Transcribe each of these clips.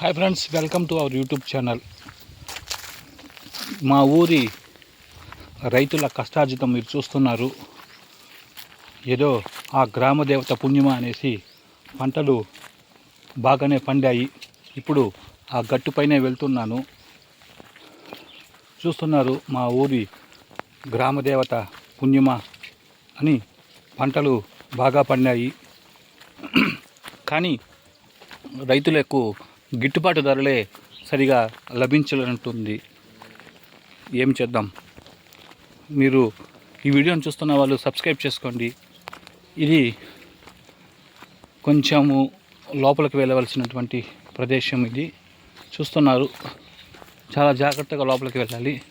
Hi friends welcome to our YouTube channel మా ఊరి రైతుల కష్టార్జితం మీరు చూస్తున్నారు. ఏదో ఆ గ్రామ దేవత పుణ్యమా అనేసి పంటలు బాగానే పండాయి. ఇప్పుడు ఆ గట్టుపైనే వెళ్తున్నాను. చూస్తున్నారు మా ఊరి గ్రామ దేవత పుణ్యమా అని పంటలు బాగా పండాయి. కానీ రైతులకు గిట్టుబాటు ధరలే సరిగా లభించాలంటుంది ఏం చేద్దాం? మీరు ఈ వీడియోని చూస్తున్న వాళ్ళు సబ్స్క్రైబ్ చేసుకోండి. ఇది కొంచెము లోపలికి వెళ్ళవలసినటువంటి ప్రదేశం ఇది. చూస్తున్నారు. చాలా జాగ్రత్తగా లోపలికి వెళ్ళాలి.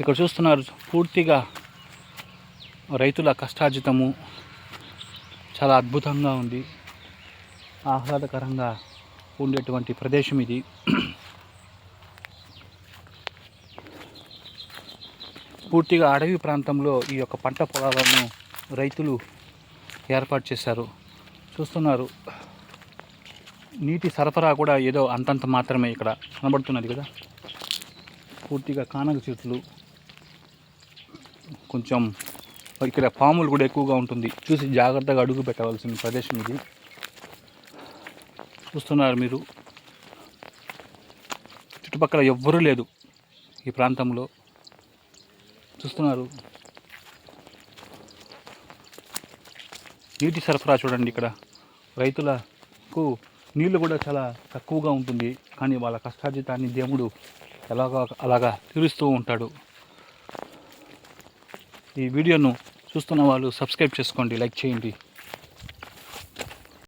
ఇక్కడ చూస్తున్నారు పూర్తిగా రైతుల కష్టార్జితము. చాలా అద్భుతంగా ఉంది. ఆహ్లాదకరంగా ఉండేటువంటి ప్రదేశం ఇది. పూర్తిగా అడవి ప్రాంతంలో ఈ యొక్క పంట పొలాలను రైతులు ఏర్పాటు చేశారు. చూస్తున్నారు. నీటి సరఫరా కూడా ఏదో అంతంత మాత్రమే ఇక్కడ కనబడుతున్నది కదా. పూర్తిగా కానగ చెట్లు కొంచెం ఇక్కడ పాములు కూడా ఎక్కువగా ఉంటుంది. చూసి జాగ్రత్తగా అడుగు పెట్టవలసిన ప్రదేశం ఇది. చూస్తున్నారు మీరు. చుట్టుపక్కల ఎవ్వరూ లేదు ఈ ప్రాంతంలో. చూస్తున్నారు. నీటి సరఫరా చూడండి ఇక్కడ. రైతులకు నీళ్ళు కూడా చాలా తక్కువగా ఉంటుంది. కానీ వాళ్ళ కష్టార్జితాన్ని దేవుడు ఎలాగా అలాగా తీరుస్తూ ఉంటాడు. ఈ వీడియోను చూస్తున్న వాళ్ళు సబ్స్క్రైబ్ చేసుకోండి లైక్ చేయండి.